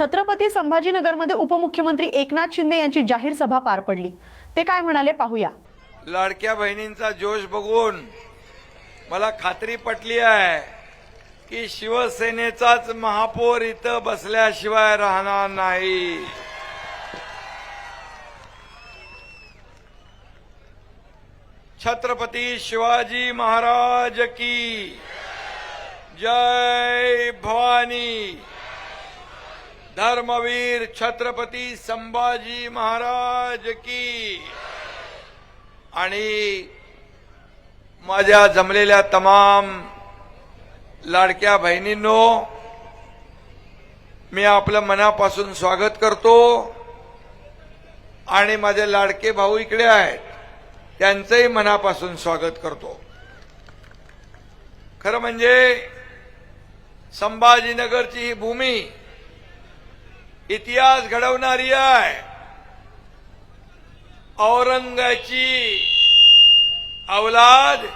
छत्रपती संभाजीनगरमध्ये उपमुख्यमंत्री एकनाथ शिंदे यांची जाहीर सभा पार पडली. ते काय म्हणाले पाहूया. लाडक्या बहिणींचा जोश बघून मला खात्री पटली आहे की शिवसेनेचाच महापौर इथं बसल्याशिवाय राहणार नाही. छत्रपती शिवाजी महाराज की जय भवानी. धर्मवीर छत्रपती संभाजी महाराज की. आणि माझ्या जमलेल्या तमाम लाडक्या बहिणींनो मी आपलं मनापासून स्वागत करतो. आणि माझे लाडके भाऊ इकडे आहेत त्यांचंही मनापासून स्वागत करतो. खरं म्हणजे संभाजीनगरची ही भूमी इतिहास घडवणारी आहे. औरंगाची अवलाद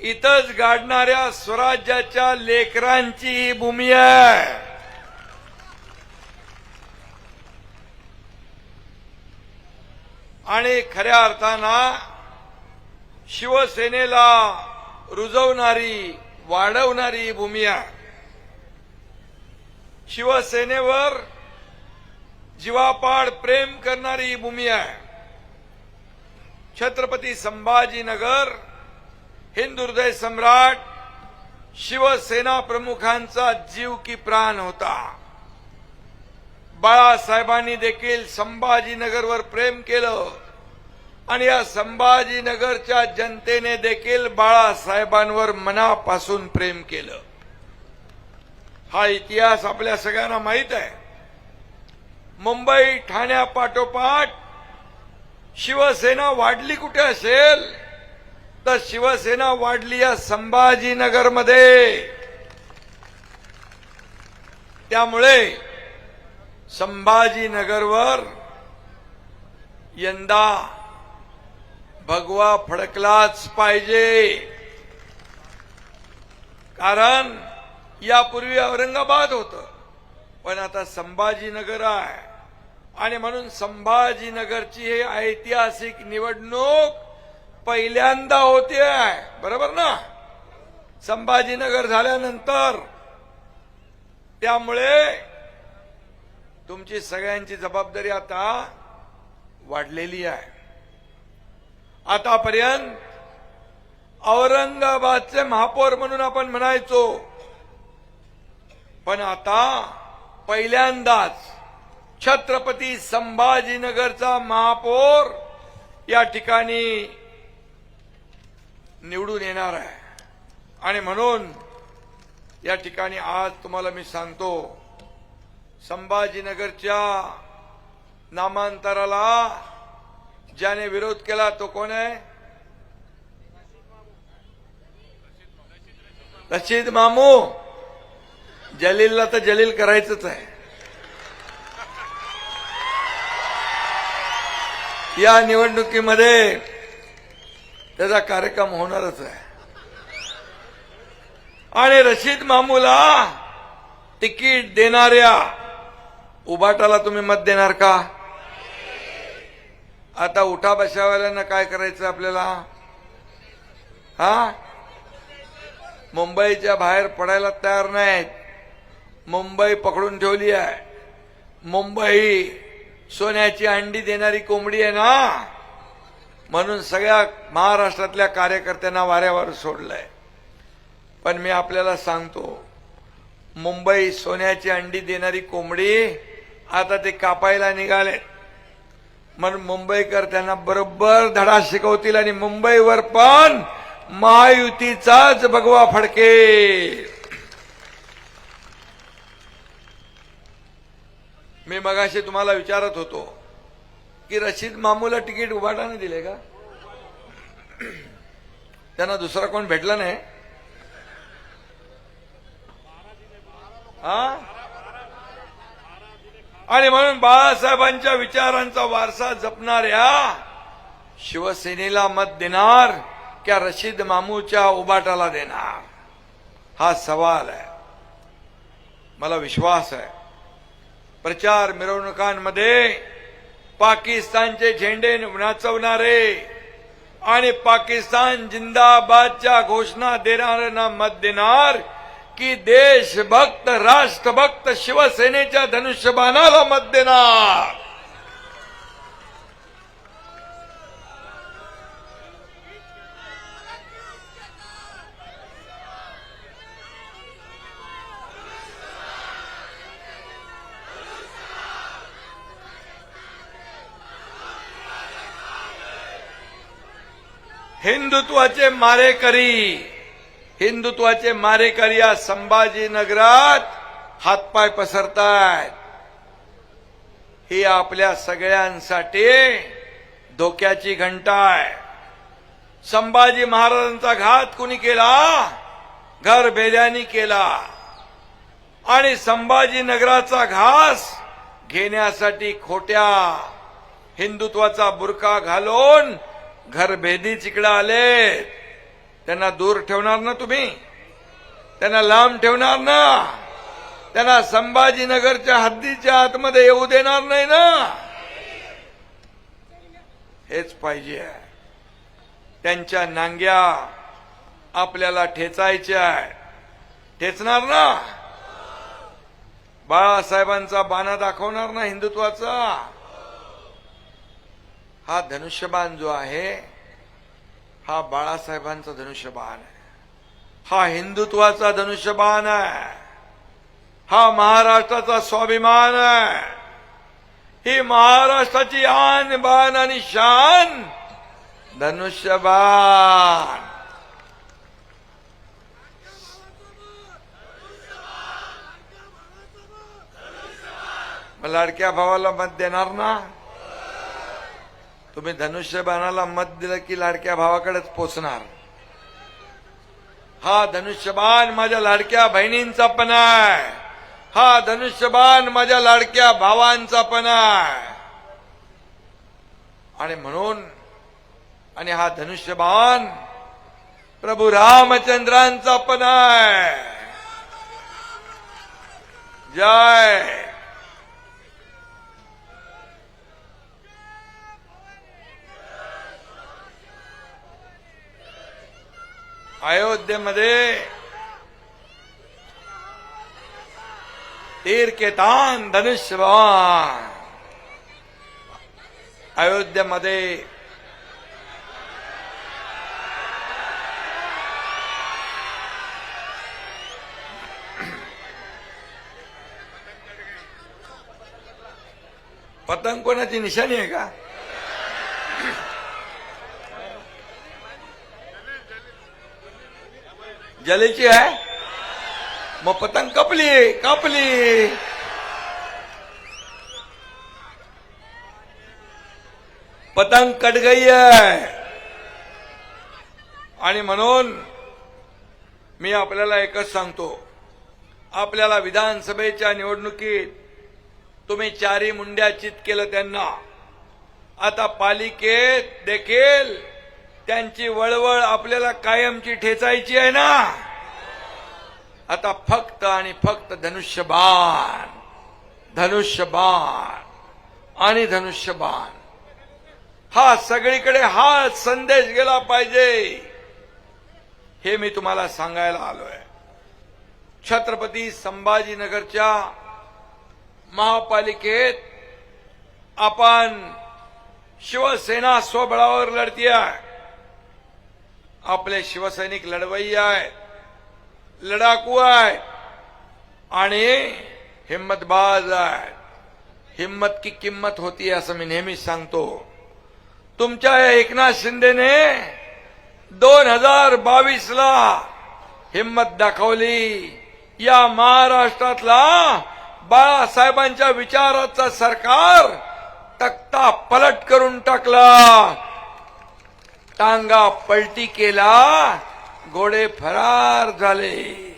इथंच गाडणाऱ्या स्वराज्याच्या लेकरांची ही भूमी आहे. आणि खऱ्या अर्थानं शिवसेनेला रुजवणारी वाढवणारी भूमी आहे. शिवसेनेवर जीवापाड प्रेम करणारी ही भूमी आहे. छत्रपती संभाजीनगर हिंदू हृदय सम्राट शिवसेना प्रमुखांचा जीव की प्राण होता. बाळासाहेबांनी देखील संभाजीनगरवर प्रेम केलं आणि या संभाजीनगरच्या जनतेने देखील बाळासाहेबांवर मनापासून प्रेम केलं. हा इतिहास आपल्या सगळ्यांना माहीत आहे. मुंबई ठाण्यापाठोपाठ शिवसेना वाढली कुठे असेल? तर शिवसेना वाढली या संभाजीनगरमध्ये. त्यामुळे संभाजीनगरवर यंदा भगवा फडकलाच पाहिजे. कारण यापूर्वी औरंगाबाद होतं. पण आता संभाजीनगर आहे. आणि म्हणून संभाजीनगरची ही ऐतिहासिक निवडणूक पहिल्यांदा होते आहे. बरोबर ना? संभाजीनगर झाल्यानंतर. त्यामुळे तुमची सगळ्यांची जबाबदारी आता वाढलेली आहे. आतापर्यंत औरंगाबादचे महापौर म्हणून आपण म्हणायचो. पण आता पहिल्यांदाच छत्रपती संभाजीनगरचा महापौर या ठिकाणी निवडून येणार आहे. आणि म्हणून या ठिकाणी आज तुम्हाला मी सांगतो संभाजीनगरच्या नामांतराला ज्याने विरोध केला तो कोण आहे? रशीद मामू. जलीलला तर जलील करायचंच आहे. या निवडणुकीमध्ये त्याचा कार्यक्रम होणारच आहे. आणि रशीद मामूला तिकीट देणाऱ्या उभाटाला तुम्ही मत देणार का? आता उठा बशावाल्यांना काय करायचं आपल्याला? हा? मुंबईच्या बाहेर पडायला तयार नाहीत. मुंबई पकडून ठेवली आहे. मुंबई सोन्याची अंडी देणारी कोंबडी आहे ना? म्हणून सगळ्या महाराष्ट्रातल्या कार्यकर्त्यांना वाऱ्यावर सोडलंय. पण मी आपल्याला सांगतो मुंबई सोन्याची अंडी देणारी कोंबडी आता ते कापायला निघाले. म्हणून मुंबईकर त्यांना बरोबर धडा शिकवतील आणि मुंबईवर पण महायुतीचाच भगवा फडके मी मगाशी तुम्हाला विचारत होतो की रशीद मामूला तिकीट उभाटाने दिले का? त्यांना दुसरा कोण भेटला नाही? हा? आणि म्हणून बाळासाहेबांच्या विचारांचा वारसा जपणाऱ्या शिवसेनेला मत देणार क्या रशीद मामूच्या उबाटाला देणार? हा सवाल आहे. मला विश्वास आहे. प्रचार मिरवणुकांमध्ये पाकिस्तानचे झेंडे नाचवणारे आणि पाकिस्तान जिंदाबादच्या घोषणा देणाऱ्यांना मत देणार की देशभक्त राष्ट्रभक्त शिवसेनेच्या धनुष्यबाणाला मत देणार. हिंदुत्वाचे मारेकरी हिंदुत्वाचे मारेकरी या संभाजीनगरात हातपाय पसरतायत. ही आपल्या सगळ्यांसाठी धोक्याची घंटा आहे संभाजी महाराजांचा घात कुणी केला? घर बेद्यानी केला. आणि संभाजीनगराचा घास घेण्यासाठी खोट्या हिंदुत्वाचा बुरखा घालून घरभेदी चिकडं आले त्यांना दूर ठेवणार ना तुम्ही? त्यांना लांब ठेवणार ना? त्यांना संभाजीनगरच्या हद्दीच्या आतमध्ये येऊ देणार नाही ना? हेच पाहिजे त्यांच्या नांग्या आपल्याला ठेचायच्या ठेचणार ना? बाळासाहेबांचा बाणा दाखवणार ना हिंदुत्वाचा? हा धनुष्यबाण जो आहे हा बाळासाहेबांचा धनुष्यबाण आहे. हा हिंदुत्वाचा धनुष्यबाण आहे. हा महाराष्ट्राचा स्वाभिमान आहे. ही महाराष्ट्राची आन बाण आणि शान धनुष्यबाण. लाडक्या भावाला मत देणार ना? तुम्ही धनुष्यबाणाला मत दिलं की लाडक्या भावाकडेच पोचणार. हा धनुष्यबाण माझ्या लाडक्या बहिणींचा पण आहे. हा धनुष्यबाण माझ्या लाडक्या भावांचा पण आहे. आणि म्हणून आणि हा धनुष्यबाण प्रभू रामचंद्रांचा पण आहे. जय! अयोध्येमध्ये तीर के अयोध्येमध्ये पतंग कोणाची निशाणी आहे का? जलेची आहे मग पतंग कपली कापली। पतंग कट गई आहे आणि म्हणून मी आपल्याला एकच सांगतो आपल्याला विधानसभेच्या निवडणुकीत तुम्ही चारी मुंड्या चित केलं त्यांना. आता पालिकेत देखील त्यांची वळवळ आपल्याला कायमची ठेचायची आहे ना? आता फक्त आणि फक्त धनुष्यबाण. धनुष्यबाण आणि धनुष्यबाण. हा सगळीकडे हा संदेश गेला पाहिजे. हे मी तुम्हाला सांगायला आलोय. छत्रपती संभाजीनगरच्या महापालिकेत आपण शिवसेना स्वबळावर लढती आहे आपले शिवसैनिक लढवई आहेत लडाकू आहे आणि हिम्मतबाज आहे. हिम्मत की किंमत होती असं मी नेहमीच सांगतो. तुमच्या या एकनाथ शिंदेने दोन हजार बावीसला हिम्मत दाखवली. या महाराष्ट्रातला बाळासाहेबांच्या विचाराचा सरकार तक्ता पलट करून टाकला. टांगा पलटी केला घोडे फरार झाले.